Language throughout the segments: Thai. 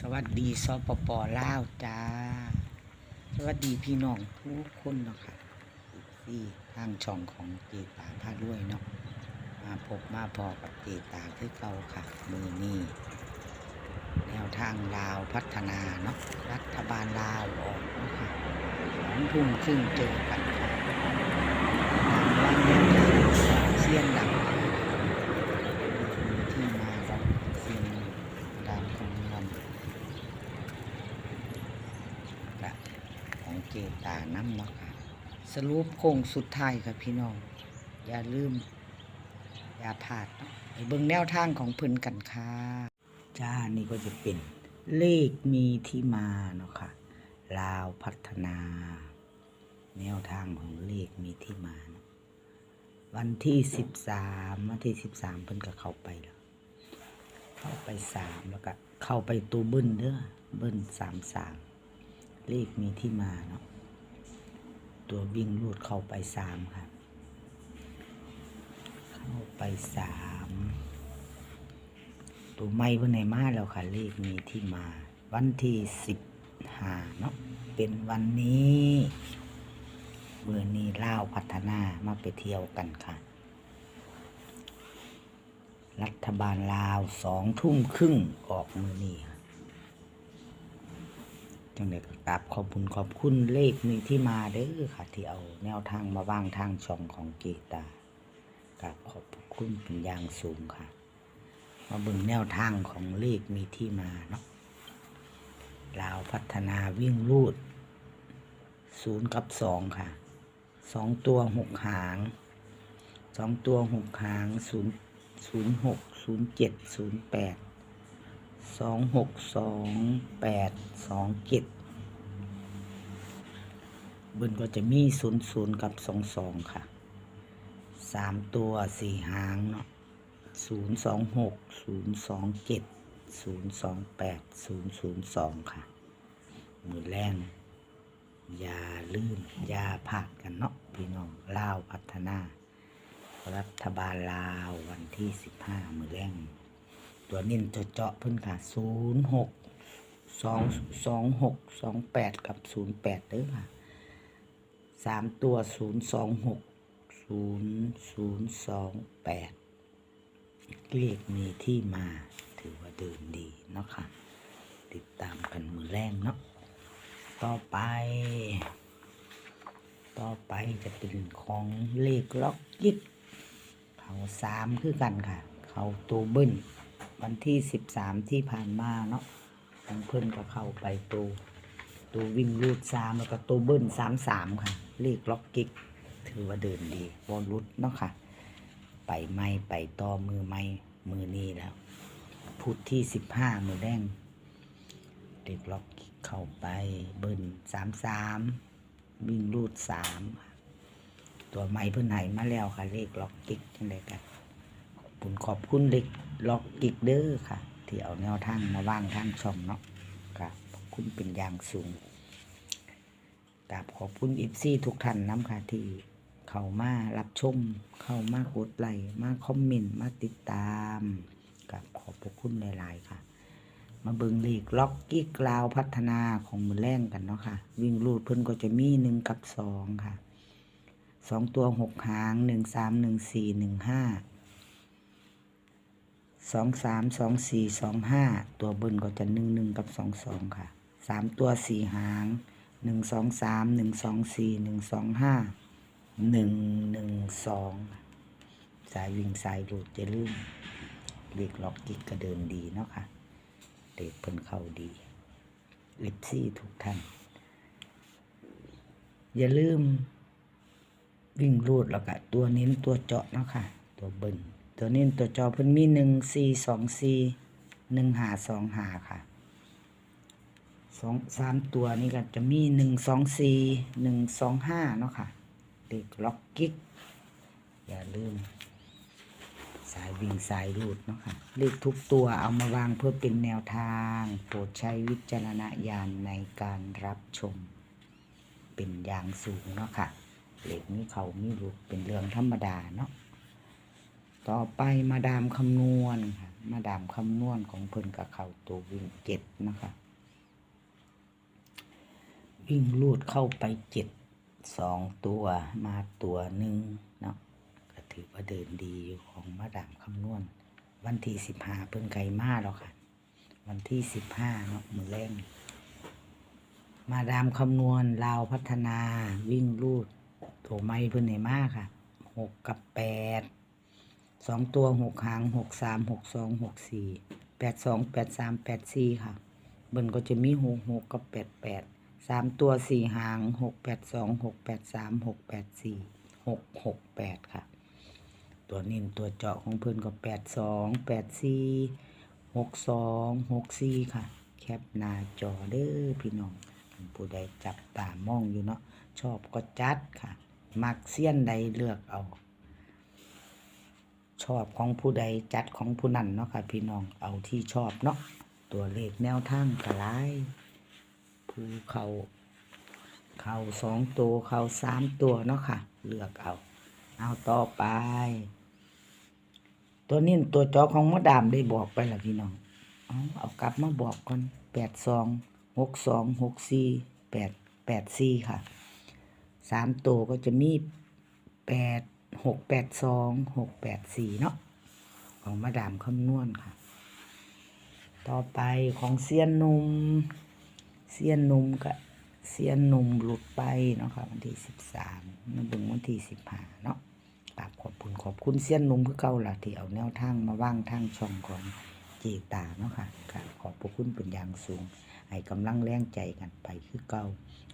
สวัสดีสปปลาวจ้า สวัสดีพี่น้องทุกคนเนาะค่ะที่ทางช่องของเจตาพาด้วยเนาะมาพบมาพอกับเจตาคือเก่าค่ะ มือนี้แนวทางลาวพัฒนาเนาะรัฐบาลลาวออกเนาะค่ะสองทุ่มครึ่งเจอกันค่ะทางว่างแนวทางเสียนดังที่มาจากเสียนดังคำนวณ กับของเจตาน้ำเนาะค่ะ สรุปโค้งสุดท้ายครับพี่น้อง อย่าลืม อย่าพลาดเนาะไปเบิ่งแนวทางของเพิ่นกันค่ะจ้านี่ก็จะเป็นเลขมีที่มาเนาะค่ะลาวพัฒนา แนวทางของเลขมีที่มาเนาะวันที่สิบสามวันที่สิบสามเพิ่นก็เข้าไปแล้ว เข้าไปสามแล้วก็เข้าไปตัวเบิ้ลเด้อเบิ้ลสามสามเลขมีที่มาเนาะ ตัววิ่งลูดเข้าไปสามครับเข้าไปสามตัวไม่เพื่อนในมาแล้วค่ะ เลขมีที่มา วันที่สิบห้าเนาะเป็นวันนี้เมื่อนี้เล่าวพัฒนามาไปเที่ยวกันค่ะ รัฐบาลลาวสองทุ่มครึ่งออกมือนี้ค่ะ จังเด็กราบขอบคุณขอบคุณเลขมีที่มาเด้อค่ะ ที่เอาแนวทางมาวางทางช่องของเกตากราบขอบคุณเป็นอย่างสูงค่ะ มาเบิ่งแนวทางของเลขมีที่มาเนาะลาวพัฒนาวิ่งรูดศูนย์กับสองค่ะสองตัวหกหางสองตัวหกหางศูนย์ศูนย์หกศูนย์เจ็ดศูนย์แปด สองหกสองแปดสองเจ็ดบนก็จะมีศูนย์ศูนย์กับสองสองค่ะสามตัวสี่หางเนาะศูนย์สองหกศูนย์สองเจ็ดศูนย์สองแปดศูนย์ศูนย์สองค่ะ มือแรงอย่าลื่นอย่าพลาดกันเนาะพี่น้องลาวพัฒนา รัฐบาลลาววันที่สิบห้ามือแรง ตัวน้นจะเจาะเพิ่นค่ะศูนย์หกสองสองหกสองแปดกับศูนย์แปดเด้อค่ะสามตัวศูนย์สองหกศูนย์ศูนย์สองแปดเลขมีที่มาถือว่าเดินดีเนาะค่ะ ติดตามกันมือแรงเนาะต่อไป ต่อไปจะเป็นของเลขล็อกยิกเขาสามคือกันค่ะ เขาตัวเบิ้ล วันที่สิบสามที่ผ่านมาเนาะของเพิ่อนก็เข้าไปตัวตัววิ่งรูดสามแล้วก็ตัวเบิ้ลสามสามค่ะ เลขล็อกกิกถือว่าเดินดีวอลลุดเนาะค่ะ ไปไม่ไปต่อมือไม่มือนี้แล้ว พุทธที่สิบห้ามือแดงเลขล็อกกิกเข้าไปเบิ้ลสามสามวิ่งรูดสามตัวไม้เพิ่นให้มาแล้วค่ะ เลขล็อกกิกจังไดกัน ขอบคุณขอบคุณเลขล็อกกิกเด้อค่ะ ที่เอาแนวทางมาว่างทางช่องเนาะครับขอบคุณเป็นอย่างสูงกราบขอบคุณอิฟซี่ทุกท่านน้ำค่ะที่เข้ามารับชม เข้ามากดไลค์มาคอมเมนต์มาติดตามกับขอบพระคุณหลาย ๆ ค่ะ มาเบิงเลขล็อกกี้กลาวพัฒนาของมือแรงกันเนาะค่ะ วิ่งรูดเพิ่นก็จะมีหนึ่งกับสองค่ะสองตัวหกหางหนึ่งสามหนึ่งสี่หนึ่งห้า สองสามสองสี่สองห้าตัวบนก็จะหนึ่งหนึ่งกับสองสองค่ะสามตัวสี่หางหนึ่งสองสามหนึ่งสองสี่หนึ่งสองห้าหนึ่งหนึ่งสองสายวิ่งสายรูดจะลื่นเรียกล็อกกิกก็เดินดีเนาะค่ะเด็กเพิ่นเข้าดีเล็บซี่ทุกท่าน อย่าลืมวิ่งรูดแล้วก็ตัวเน้นตัวเจาะเนาะค่ะ ตัวเบิ้ล ตัวเน้ตัวจาะเพิ่นมีหนึ่งสี่สองสี่หนึ่งหาสองหาค่ะสองสามตัวนี้ก็จะมีหนึ่งสองสี่หนึ่งสองห้าเนาะค่ะเด็กล็อกกิ๊ก อย่าลืม สายวิ่งสายรูดเนาะค่ะเลขทุกตัวเอามาวางเพื่อเป็นแนวทาง โปรดใช้วิจารณญาณในการรับชม เป็นอย่างสูงเนาะค่ะเหล็กมีเขามีลูกเป็นเรื่องธรรมดาเนาะ ต่อไปมาดามคำนวณค่ะ มาดามคำนวณของเพิ่นกับเขาตัววิ่งเจ็ดนะคะ วิ่งลูดเข้าไปเจ็ดสองตัวมาตัวหนึ่งเนาะก็ถือว่าเดินดีอยู่ของมาดามคำนวณ วันที่สิบห้าเพิ่นไกลมาแล้วค่ะ วันที่สิบห้าเนาะมือแรงมาดามคำนวณลาวพัฒนาวิ่งลูดตัวไม่เพิ่นไหนมากค่ะหกกับแปด สองตัวหกหางหกสามหกสองหกสี่แปดสองแปดสามแปดสี่ค่ะ เบิ่นก็จะมีหกหกกับแปดแปดสามตัวสี่หางหกแปดสองหกแปดสามหกแปดสี่หกหกแปดค่ะ ตัวนิ่นตัวเจาะของเพิ่อนก็แปดสองแปดสี่หกสองหกสี่ค่ะ แคปหน้าจอเด้อพี่น้องผู้ใดจับตามองอยู่เนาะชอบก็จัดค่ะ มักเสี้ยนใดเลือกเอา ชอบของผู้ใดจัดของผู้นั้นเนาะค่ะพี่น้องเอาที่ชอบเนาะตัวเลขแนวทางกระไรผู้เขาเขาสองตัวเขาสามตัวเนาะค่ะ เลือกเอา เอาต่อไป ตัวนี้ตัวจอของมดดามได้บอกไปแล้วพี่น้องเอาเอากลับมาบอกก่อนแปดสองหกสองหกสี่แปดแปดสี่ค่ะสามตัวก็จะมีแปด หกแปดสองหกแปดสี่เนาะของมาดามคำนวณค่ะ ต่อไปของเซียนหนุ่มเซียนหนุ่มกับเซียนหนุ่มหลุดไปเนาะค่ะวันที่สิบสามมาเบึงวันที่สิบห้าเนาะกราบขอบคุณขอบคุณเซียนหนุ่มคือเก่าละที่เอาแนวทางมาว่างทางช่องของเจตาเนาะค่ะกราบขอบพระคุณเป็นอย่างสูงให้กำลังแรงใจกันไปคือเก่า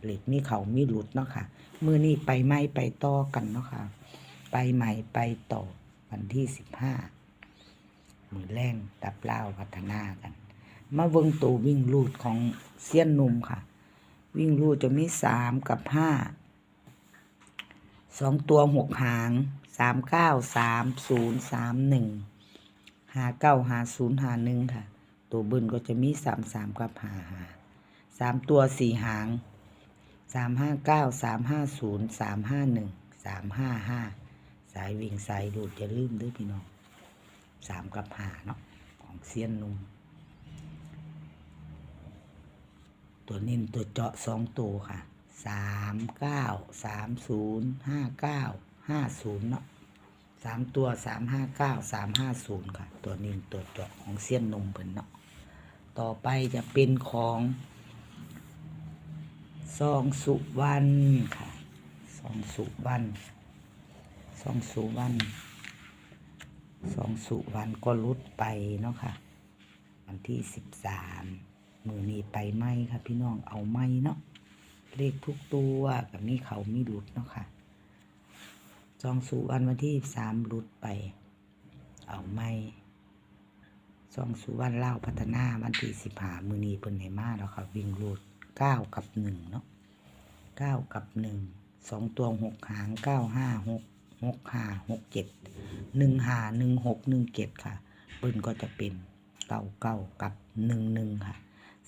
เหล็กมีเขามีหลุดเนาะค่ะมือนี้ไปไม่ไปต่อกันเนาะค่ะ ไปใหม่ไปต่อวันที่สิบห้ามือแรงดับเล่าพัฒนากัน มาเบิ่งตัววิ่งลูดของเซียนหนุ่มค่ะ วิ่งลูดจะมีสามกับห้าสองตัวหกหางสามเก้าสามศูนย์สามหนึ่งหาเก้าหาศูนย์หาหนึ่งค่ะ ตัวบิ้ลก็จะมีสามสามกับหาหาสามตัวสี่หางสามห้าเก้าสามห้าศูนย์สามห้าหนึ่งสามห้าห้า สายวิ่งสายดูดจะลืมด้วยพี่น้องสามกับหาเนาะของเซียนนุ่มตัวนิ่นตัวเจาะสองตัวค่ะสามเก้าสามศูนย์ห้าเก้าห้าศูนย์เนาะสามตัวสามห้าเก้าสามห้าศูนย์ค่ะ ตัวนิ่นตัวเจาะของเสี้ยนนุ่มเพิ่นเนาะต่อไปจะเป็นของซองสุวรรณค่ะซองสุวรรณ ซองสุวรรณซองสุวรรณก็ลุดไปเนาะค่ะ วันที่สิบสามมือนี้ไปไหมครับพี่น้องเอาไหมเนาะเลขทุกตัวกับมีเขามีหลุดเนาะค่ะจองสู่วันวันที่สามหลุดไป เอาไหมจองสู่วันเล่าพัฒนาวันที่สิบหามือนี้เพิ่นให้มาแล้วค่ะ วิ่งหลุดเก้ากับหนึ่งเนาะเก้ากับหนึ่งสองตัวหกหางเก้าห้าหก หกห้าหกเจ็ดหนึ่งห้าหนึ่งหกหนึ่งเจ็ดค่ะเปิ้นก็จะเป็นเก้าเก้ากับหนึ่งหนึ่งค่ะ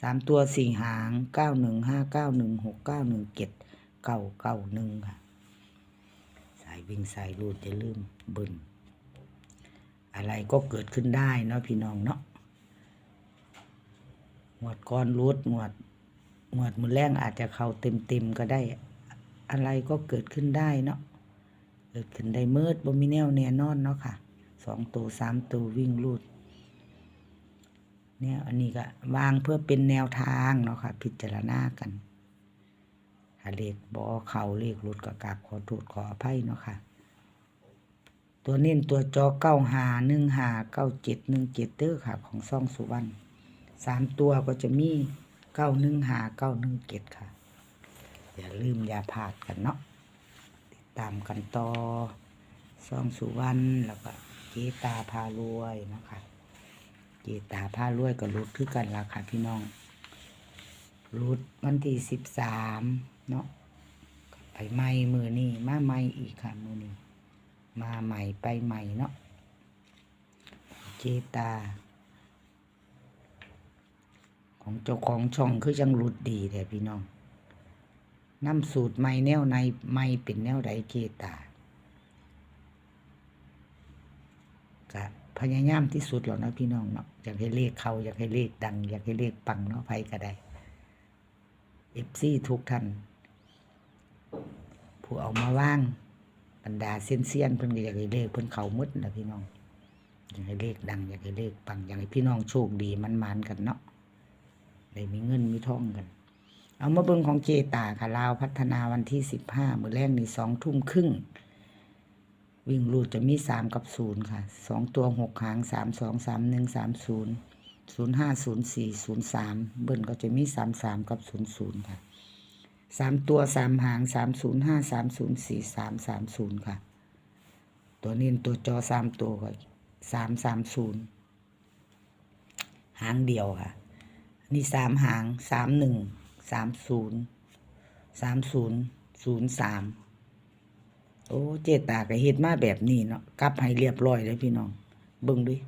สามตัวสี่หางเก้าหนึ่งห้าเก้าหนึ่งหกเก้าหนึ่งเจ็ดเก้าเก้าหนึ่งค่ะ สายวิ่งสายรูดจะลืมเบึนอะไรก็เกิดขึ้นได้เนาะพี่น้องเนาะหวดก้อนรูดหวดหวดมือแรงอาจจะเข้าเต็มเต็มๆก็ได้ อะไรก็เกิดขึ้นได้เนาะ เกิดขึ้นได้เมิดบ่มีแนวแน่นอนเนาะค่ะสองตัวสามตัววิ่งรูดเนี่ยอันนี้ก็วางเพื่อเป็นแนวทางเนาะค่ะ พิจารณากันถ้าเลขบอเข่าเลขหลุดก็กาบขอโทษขออภัยเนาะค่ะ ตัวเน้นตัวจอเก้าหาหนึ่งหาเก้าเจ็ดหนึ่งเจ็ดเด้อค่ะ ของซ่องสุวรรณสามตัวก็จะมีเก้าหนึ่งหาเก้าหนึ่งเจ็ดค่ะ อย่าลืมอย่าพลาดกันเนาะ ตามกันต่อซ่องสุวรรณแล้วก็เจตาพารวยนะคะเจตาผ้ารวยกับรุดคือกันละค่ะพี่น้องรุดวันที่สิบสามเนาะไปใหม่มือนี่มาใหม่อีกค่ะมือนี่มาใหม่ไปใหม่เนาะเจตา ของเจ้าของช่องคือยังรุดดีแต่พี่น้อง นำสูตรใหม่แนวในใหม่เป็นแนวใดเจตากะพยายามที่สุดแล้วเนาะพี่น้องเนาะอยากให้เลขเขาอยากให้เลขดัง อยากให้เลขปังเนาะไผก็ได้เอฟซีทุกท่านผู้เอามาว่างบรรดาเซียนเซียนเพิ่นก็อยากให้เลขเพิ่นเขาหมดนะพี่น้องอยากให้เลขดัง อยากให้เลขปังอยากให้พี่น้องโชคดีมันมันๆกันเนาะได้มีเงินมีทองกัน เอามาเบิงของเจตาค่ะลาวพัฒนาวันที่สิบห้ามือแรกนี่สองทุ่มครึ่ง วิ่งรูดจะมีสามกับศูนย์ค่ะสองตัวหกหางสามสองสามหนึ่งสามศูนย์ศูนย์ห้าศูนย์สี่ศูนย์สามเบิ้ลก็จะมีสามสามกับศูนย์ศูนย์ค่ะสามตัวสามหางสามศูนย์ห้าสามศูนย์สี่สามสามศูนย์ค่ะ ตัวนี้ตัวจอสามตัวก็สามสามศูนย์หางเดียวค่ะ นี่สามหางสามหนึ่ง สามศูนย์สามศูนย์ศูนย์สามโอ้เจตาก็เฮ็ดมาแบบนี้เนาะกลับให้เรียบร้อยเลยพี่น้อง เบิ่งด้วย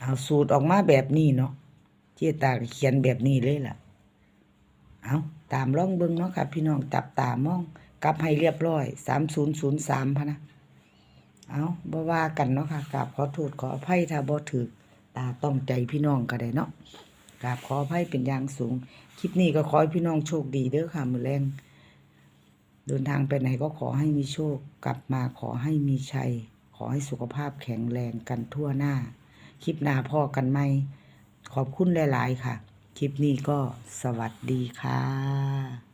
เอาสูตรออกมาแบบนี้เนาะเจตาก็เขียนแบบนี้เลยล่ะ เอาตามลองเบิ่งเนาะค่ะพี่น้องจับตามองกลับให้เรียบร้อย3003พะนะเอาบ่ว่ากันเนาะค่ะกราบขอโทษขออภัยถ้าบ่ถูกตาต้องใจพี่น้องก็ได้เนาะ กราบขอให้เป็นอย่างสูง คลิปนี้ก็ขอให้พี่น้องโชคดีเด้อค่ะมือแรงเดินทางไปไหนก็ขอให้มีโชค กลับมาขอให้มีชัย ขอให้สุขภาพแข็งแรงกันทั่วหน้า คลิปหน้าพ่อกันไหม ขอบคุณหลาย ๆ ค่ะ คลิปนี้ก็สวัสดีค่ะ